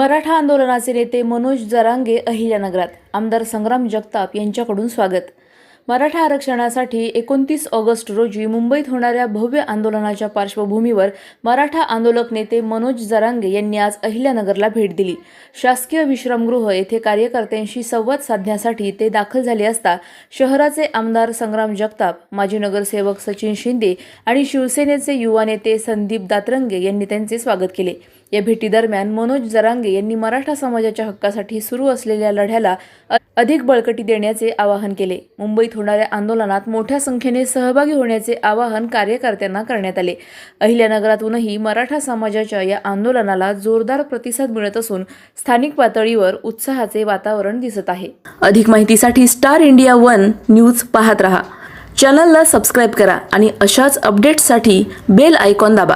मराठा आंदोलनाचे नेते मनोज जरांगे अहिल्यानगरात. आमदार संग्राम जगताप यांच्याकडून स्वागत. मराठा आरक्षणासाठी एकोणतीस ऑगस्ट रोजी मुंबईत होणाऱ्या भव्य आंदोलनाच्या पार्श्वभूमीवर मराठा आंदोलक नेते मनोज जरांगे यांनी आज अहिल्यानगरला भेट दिली. शासकीय विश्रामगृह येथे कार्यकर्त्यांशी संवाद साधण्यासाठी ते दाखल झाले असता शहराचे आमदार संग्राम जगताप माजी नगरसेवक सचिन शिंदे आणि शिवसेनेचे युवा नेते संदीप दातरंगे यांनी त्यांचे स्वागत केले. या भेटीदरम्यान मनोज जरांगे यांनी मराठा समाजाच्या हक्कासाठी सुरू असलेल्या लढ्याला अ- अधिक बळकटी देण्याचे आवाहन केले. मुंबईत होणाऱ्या आंदोलनात मोठ्या संख्येने सहभागी होण्याचे आवाहन कार्यकर्त्यांना करण्यात आले. अहिल्यानगरातूनही मराठा समाजाच्या या आंदोलनाला जोरदार प्रतिसाद मिळत असून स्थानिक पातळीवर उत्साहाचे वातावरण दिसत आहे. अधिक माहितीसाठी स्टार इंडिया वन न्यूज पाहत रहा. चॅनलला सबस्क्राईब करा आणि अशाच अपडेट्ससाठी बेल आयकॉन दाबा.